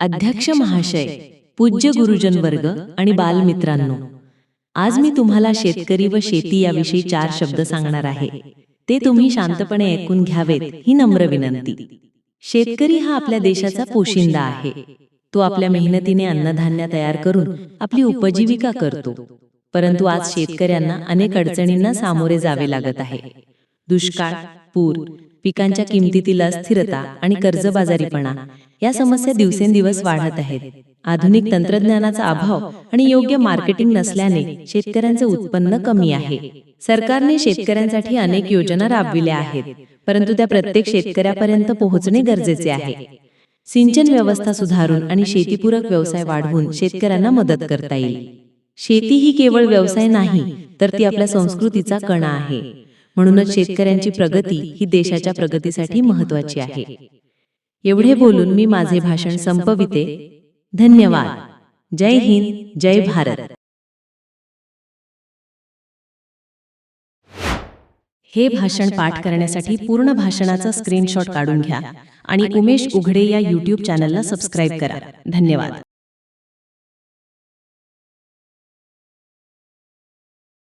अध्यक्ष महाशय पूज्य गुरुजन वर्ग आणि बालमित्रांनो आज मी तुम्हाला शेतकरी व शेती याविषयी चार शब्द सांगणार आहे. ते तुम्ही शांतपणे ऐकून घ्यावेत ही नम्र विनंती. शेतकरी हा आपल्या देशाचा पोशिंदा आहे. तो आपल्या मेहनतीने अन्नधान्य तयार करून आपली उपजीविका करतो. परंतु आज शेतकऱ्यांना अनेक अडचणींना सामोरे जावे लागत आहे. दुष्काळ पूर पिकांच्या किमतीतील अस्थिरता आणि कर्जबाजारीपणा या समस्या दिवसेंदिवस वाढत आहेत. आधुनिक तंत्रज्ञानाचा अभाव आणि योग्य मार्केटिंग नसल्याने शेतकऱ्यांचे उत्पन्न कमी आहे. सरकारने शेतकऱ्यांसाठी अनेक योजना राबविल्या आहेत. परंतु त्या प्रत्येक शेतकऱ्यापर्यंत पोहोचणे गरजेचे आहे. सिंचन व्यवस्था सुधारून आणि शेतीपूरक व्यवसाय वाढवून शेतकऱ्यांना मदत करता येईल. शेती ही केवळ व्यवसाय नाही तर ती आपल्या संस्कृतीचा कणा आहे. म्हणूनच शेतकऱ्यांची प्रगती ही देशाच्या प्रगतीसाठी महत्वाची आहे. एवढे बोलून मी माझे भाषण संपविते. धन्यवाद. जय हिंद जय भारत. हे भाषण पाठ करण्यासाठी पूर्ण भाषणाचा स्क्रीनशॉट काढून घ्या आणि उमेश उघडे या यूट्यूब चॅनलला सबस्क्राईब करा. धन्यवाद.